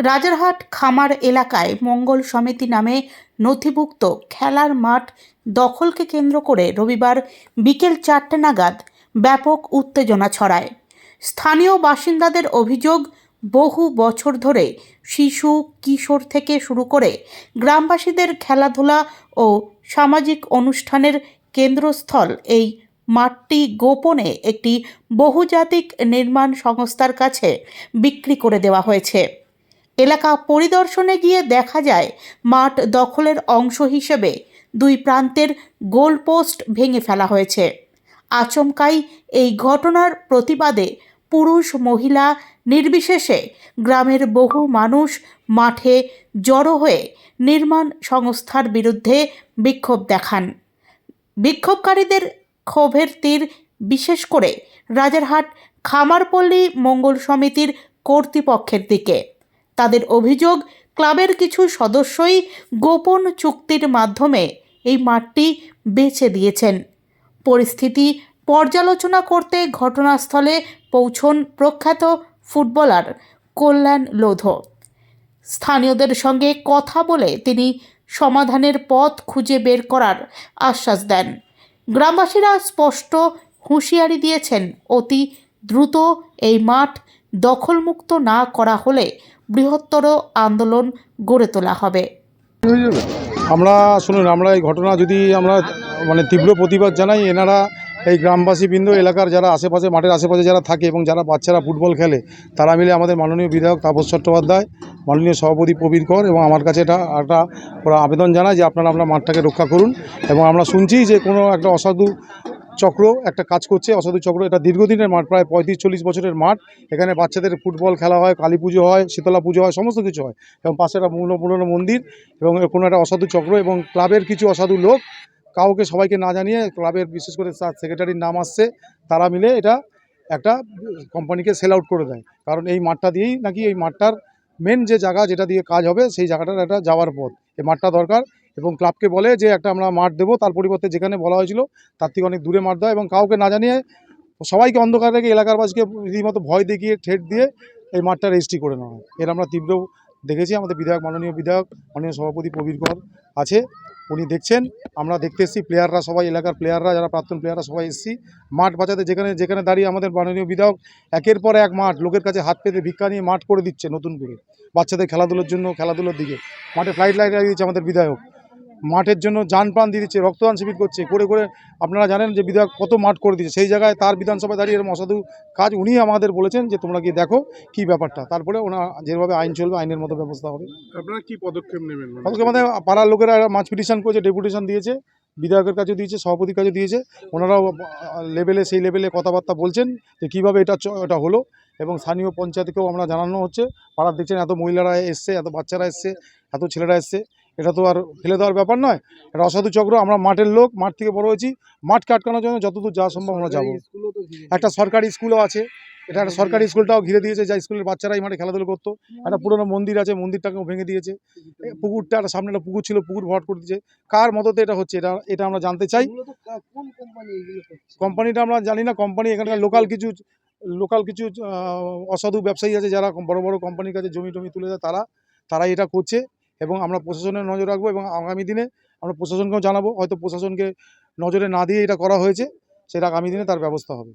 রাজারহাট খামার এলাকায় মঙ্গল সমিতি নামে নথিভুক্ত খেলার মাঠ দখলকে কেন্দ্র করে রবিবার বিকেল চারটে নাগাদ ব্যাপক উত্তেজনা ছড়ায়। স্থানীয় বাসিন্দাদের অভিযোগ, বহু বছর ধরে শিশু, কিশোর থেকে শুরু করে গ্রামবাসীদের খেলাধুলা ও সামাজিক অনুষ্ঠানের কেন্দ্রস্থল এই মাঠটি গোপনে একটি বহুজাতিক নির্মাণ সংস্থার কাছে বিক্রি করে দেওয়া হয়েছে। এলাকা পরিদর্শনে গিয়ে দেখা যায়, মাঠ দখলের অংশ হিসেবে দুই প্রান্তের গোলপোস্ট ভেঙে ফেলা হয়েছে। আচমকাই এই ঘটনার প্রতিবাদে পুরুষ, মহিলা, নির্বিশেষে গ্রামের বহু মানুষ মাঠে জড়ো হয়ে নির্মাণ সংস্থার বিরুদ্ধে বিক্ষোভ দেখান। বিক্ষোভকারীদের ক্ষোভের তীর বিশেষ করে রাজারহাট খামারপল্লী মঙ্গল সমিতির কর্তৃপক্ষের দিকে। তাদের অভিযোগ, ক্লাবের কিছু সদস্যই গোপন চুক্তির মাধ্যমে এই মাঠটি বেছে দিয়েছেন। পরিস্থিতি পর্যালোচনা করতে ঘটনাস্থলে পৌঁছন প্রখ্যাত ফুটবলার কল্যাণ লোধ। স্থানীয়দের সঙ্গে কথা বলে তিনি সমাধানের পথ খুঁজে বের করার আশ্বাস দেন। গ্রামবাসীরা স্পষ্ট হুঁশিয়ারি দিয়েছেন, অতি দ্রুত এই মাঠ দখলমুক্ত না করা হলে বৃহত্তর আন্দোলন গড়ে তোলা হবে। আমরা শুনুন, আমরা এই ঘটনা যদি আমরা মানে তীব্র প্রতিবাদ জানাই, এনারা এই গ্রামবাসী বৃন্দ এলাকার যারা আশেপাশে, মাঠের আশেপাশে যারা থাকে এবং যারা বাচ্চারা ফুটবল খেলে, তারা মিলে আমাদের মাননীয় বিধায়ক তাপস চট্টোপাধ্যায়, মাননীয় সভাপতি প্রবীর কর এবং আমার কাছে এটা একটা ওরা আবেদন জানায় যে আপনারা আপনার মাঠটাকে রক্ষা করুন এবং আমরা শুনছি যে কোনো একটা অসাধু চক্র, একটা কাজ করছে, অসাধু চক্র, এটা দীর্ঘদিনের মাঠ, প্রায় পঁয়ত্রিশ চল্লিশ বছরের মাঠ। এখানে বাচ্চাদের ফুটবল খেলা হয়, কালী পুজো হয়, শীতলা পুজো হয়, সমস্ত কিছু হয়। এবং পাশে একটা পুরনো পুরনো মন্দির এবং কোনো একটা অসাধু চক্র এবং ক্লাবের কিছু অসাধু লোক। কাউকে সবাইকে না জানিয়ে ক্লাবের বিশেষ করে সেক্রেটারির নাম আসছে, তারা মিলে এটা একটা কোম্পানিকে সেল আউট করে দেয়। কারণ এই মাঠটা দিয়েই নাকি এই মাঠটার মেন যে জায়গা যেটা দিয়ে কাজ হবে, সেই জায়গাটার একটা যাওয়ার পথ। এই মাঠটা দরকার এবং ক্লাবকে বলে যে একটা আমরা মাঠ দেবো, তার পরিবর্তে যেখানে বলা হয়েছিল তার থেকে অনেক দূরে মাঠ দেওয়া এবং কাউকে না জানিয়ে সবাইকে অন্ধকার রেখে এলাকারবাসীকে রীতিমতো ভয় দেখিয়ে, ঠেট দিয়ে এই মাঠটা রেজিস্ট্রি করে নেওয়া এর আমরা তীব্র দেখেছি, আমাদের বিধায়ক, মাননীয় বিধায়ক, মাননীয় সভাপতি প্রবীর কর আছে, উনি দেখছেন। আমরা দেখতে এসেছি প্লেয়াররা সবাই, এলাকার প্লেয়াররা যারা প্রাক্তন প্লেয়াররা সবাই এসেছি। মাঠ বাঁচাতে যেখানে যেখানে দাঁড়িয়ে আমাদের মাননীয় বিধায়ক একের পর এক মাঠ, লোকের কাছে হাত পেতে ভিক্ষা নিয়ে মাঠ করে দিচ্ছে নতুন করে। বাচ্চাদের খেলাধুলোর জন্য, খেলাধুলোর দিকে। মাঠে ফ্লাইট লাইট লাগিয়ে দিচ্ছে আমাদের বিধায়ক। মাঠের জন্য যান প্রাণ দিয়ে দিচ্ছে রক্তদান শিবির করছে করে করে আপনারা জানেন যে বিধায়ক কত মাঠ করে দিচ্ছে সেই জায়গায় তার বিধানসভায় দাঁড়িয়ে এরকম অসাধু কাজ উনি আমাদের বলেছেন যে তোমরা গিয়ে দেখো কি ব্যাপারটা তারপরে ওনা যেভাবে আইন চলবে আইনের মতো ব্যবস্থা হবে আপনারা কি পদক্ষেপ নেবেন মানে? আমাদের পাড়ার লোকেরা মাছ পিটিশন করেছে ডেপুটেশন দিয়েছে বিধায়কের কাছে দিয়েছে সভাপতির কাছে দিয়েছে ওনারাও লেভেলে সেই লেভেলে কথাবার্তা বলছেন যে কীভাবে এটা এটা হলো এবং স্থানীয় পঞ্চায়েতকেও আমরা জানানো হচ্ছে পাড়ার দেখছেন এত মহিলারা এসছে এত বাচ্চারা এসছে এত ছেলেরা এসছে এটা তো আর ফেলে দেওয়ার ব্যাপার নয়। এটা অসাধু চক্র আমরা মাঠের লোক মাঠ থেকে বড় হয়েছি। মাঠ কাটকানোর জন্য যতদূর যাওয়া সম্ভব আমরা যাব। একটা সরকারি স্কুলও আছে। এটা একটা সরকারি স্কুলটাও ঘিরে দিয়েছে যা স্কুলের বাচ্চারা এই মাঠে খেলাধুলো করতো। একটা পুরনো মন্দির আছে মন্দিরটাকেও ভেঙে দিয়েছে। পুকুরটা একটা সামনে একটা পুকুর ছিল পুকুর ভরাট করে দিয়েছে। কার মদতে এটা হচ্ছে এটা এটা আমরা জানতে চাই। কোম্পানিটা আমরা জানি না কোম্পানি এখানকার লোকাল কিছু লোকাল কিছু অসাধু ব্যবসায়ী আছে যারা বড় বড় কোম্পানির কাছে জমি টমি তুলে দেয় তারা তারাই এটা করছে। এবং আমরা প্রশাসনের নজর রাখব এবং আগামী দিনে আমরা প্রশাসনকেও জানাব। হয়তো প্রশাসনকে নজরে না দিয়ে এটা করা হয়েছে, সেটা আগামী দিনে তার ব্যবস্থা হবে।